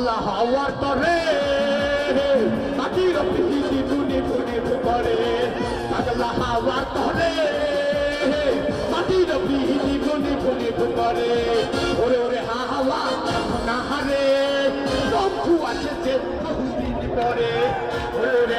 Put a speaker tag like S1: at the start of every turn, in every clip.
S1: পাগলা হাওয়ার তরে মাটির পিহি বুনি বুনি করে পাগলা হাওয়ার তরে মাটির পিহি বুনি বুনি করে ওরে ওরে হাওয়া না হারে আছে যে বহুদিন পরে। ওরে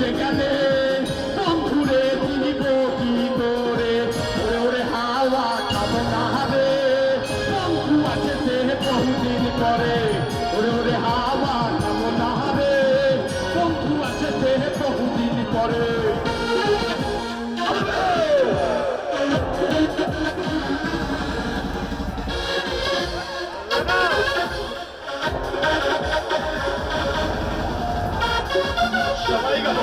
S1: পরে সবাই গেল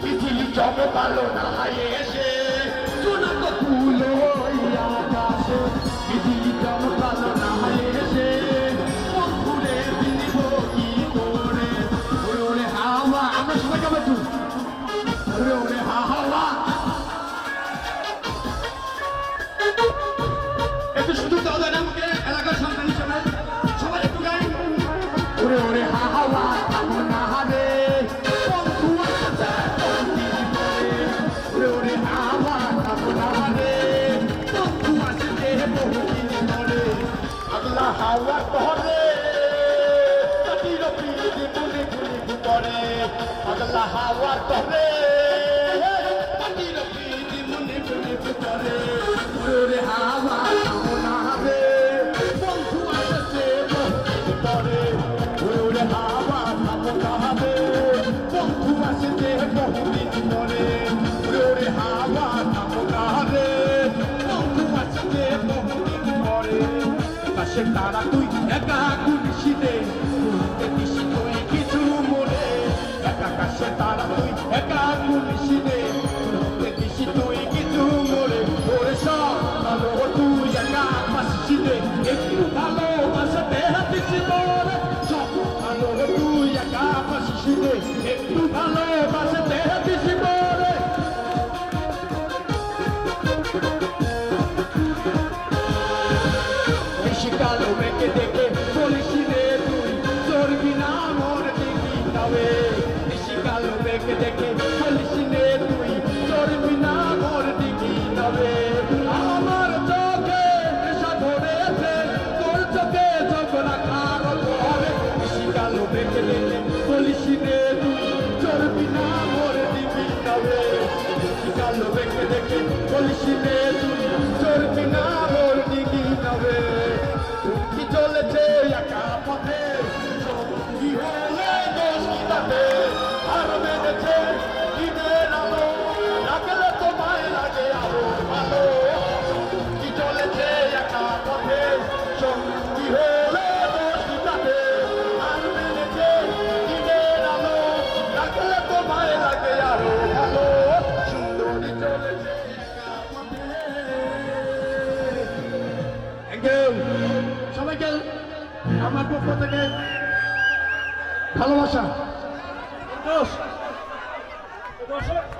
S1: পৃথিবী জমে পালো না এসে চূড়ান্ত ফুল আকাশে পৃথিবী জমে
S2: একটু সুযোগ দেওয়া যায় না আমাকে এলাকার সন্তান হিসেবে সবাই একটু গাই
S1: ওরে ওরে রে ওরে হাওয়া থামো না রে পরে আগলা হাওয়া তহরে তাটির পিড়ি গুলি গুলি করে আগলা হাওয়া তহরে তারা তুই একা গুলিসি দেখি তবে বেশিকালো মেকে দেখে বলিস রে তুই। চর্বি না মন দেখি তবে। আমার চোখে নেশা ধরেছে, তোর চোখে চোখ রাখার হবে বেশিকালো মেকে দেখে বলিস রে তুই। চর্বি না মন দেখি তবে। বেশিকালো মেকে দেখে বলিস রে তুই। আমার পক্ষ থেকে ভালোবাসা।
S2: দর্শক